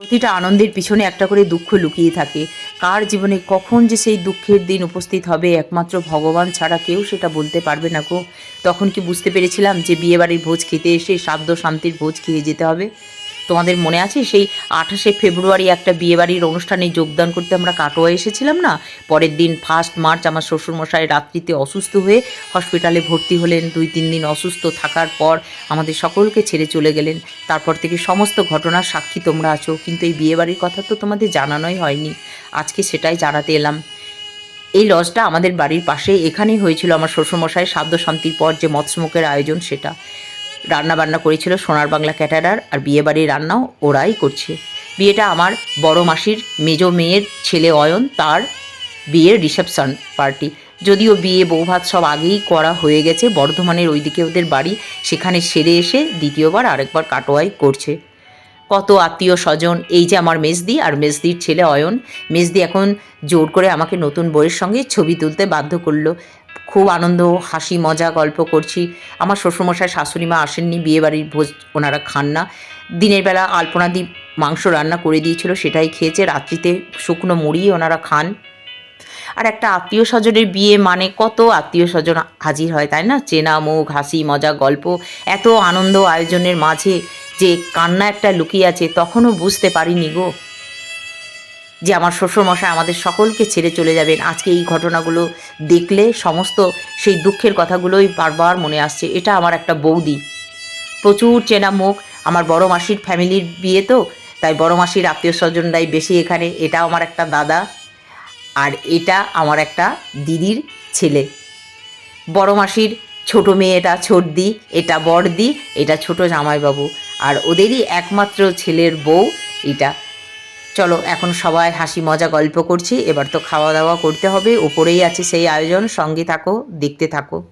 প্রতিটা আনন্দের পিছনে একটা করে দুঃখ লুকিয়ে থাকে। কার জীবনে কখন যে সেই দুঃখের দিন উপস্থিত হবে, একমাত্র ভগবান ছাড়া কেউ সেটা বলতে পারবে না গো। তখন কি বুঝতে পেরেছিলাম যে বিয়েবাড়ির ভোজ খেতে এসে শ্রাদ্ধ শান্তির ভোজ খেয়ে যেতে হবে? তোমাদের মনে আছে? সেই আঠাশে ফেব্রুয়ারি একটা বিয়েবাড়ির অনুষ্ঠানে যোগদান করতে আমরা কাটোয়া এসেছিলাম না? পরের দিন ফার্স্ট মার্চ আমার শ্বশুরমশাই রাত্রিতে অসুস্থ হয়ে হসপিটালে ভর্তি হলেন। দুই, তিন দিন অসুস্থ থাকার পর আমাদের সকলকে ছেড়ে চলে গেলেন। তারপর থেকে সমস্ত ঘটনার সাক্ষী তোমরা আছো। কিন্তু এই বিয়েবাড়ির কথা তো তোমাদের জানানোই হয়নি। আজকে সেটাই জানাতে এলাম। এই লজটা আমাদের বাড়ির পাশে এখানেই হয়েছিল। আমার শ্বশুরমশাই সাধ্য শান্তির পর যে মৎস্যমুখের আয়োজন সেটা। রান্না বান্না করেছিল সোনার বাংলা ক্যাটারার আর বিয়ে বাড়ির রান্নাও ওরাই করছে। বিয়েটা আমার বড় মাসির মেজ মেয়ের ছেলে অয়ন তার বিয়ের রিসেপশন পার্টি। যদিও বিয়ে, বৌভাত সব আগেই করা হয়ে গেছে। বর্ধমানের ওইদিকে ওদের বাড়ি, সেখানে সেরে এসে দ্বিতীয়বার আরেকবার কাটোয়াই করছে। কত আত্মীয় স্বজন, এই যে আমার মেজদি আর মেজদির ছেলে অয়ন। মেজদি এখন জোর করে আমাকে নতুন বইয়ের সঙ্গে ছবি তুলতে বাধ্য করল। খুব আনন্দ, হাসি, মজা গল্প করছি। আমার শ্বশুরমশাই, শাশুড়ি মা আসেননি, বিয়েবাড়ির ভোজ ওনারা খান না। দিনের বেলা আলপনা দিয়ে মাংস রান্না করে দিয়েছিল, সেটাই খেয়েছে। রাত্রিতে শুকনো মুড়ি ওনারা খান। আর একটা আত্মীয় স্বজনের বিয়ে মানে কত আত্মীয় স্বজন হাজির হয়, তাই না? চেনা, মুখ, হাসি, মজা, গল্প। এত আনন্দ আয়োজনের মাঝে যে কান্না একটা লুকিয়ে আছে, তখনও বুঝতে পারিনি গো। যে আমার শ্বশুরমশাই আমাদের সকলকে ছেড়ে চলে যাবেন, আজকে এই ঘটনাগুলো দেখলে সমস্ত সেই দুঃখের কথাগুলোই বারবার মনে আসছে। এটা আমার একটা বৌদি। প্রচুর চেনা মুখ, আমার বড় মাসির ফ্যামিলির বিয়ে তো, তাই বড় মাসির আত্মীয় স্বজনরাই বেশি এখানে। এটা আমার একটা দাদা আর এটা আমার একটা দিদির ছেলে। বড় মাসির ছোটো মেয়ে এটা ছোটদি, এটা বড়দি, এটা ছোটো জামাইবাবু। আর ওদেরই একমাত্র ছেলের বউ এটা। চলো, এখন সবাই হাসি মজা গল্প করছি। এবার তো খাওয়া দাওয়া করতে হবে। ওপরেই আছে সেই আয়োজন। সঙ্গে থাকো, দেখতে থাকো।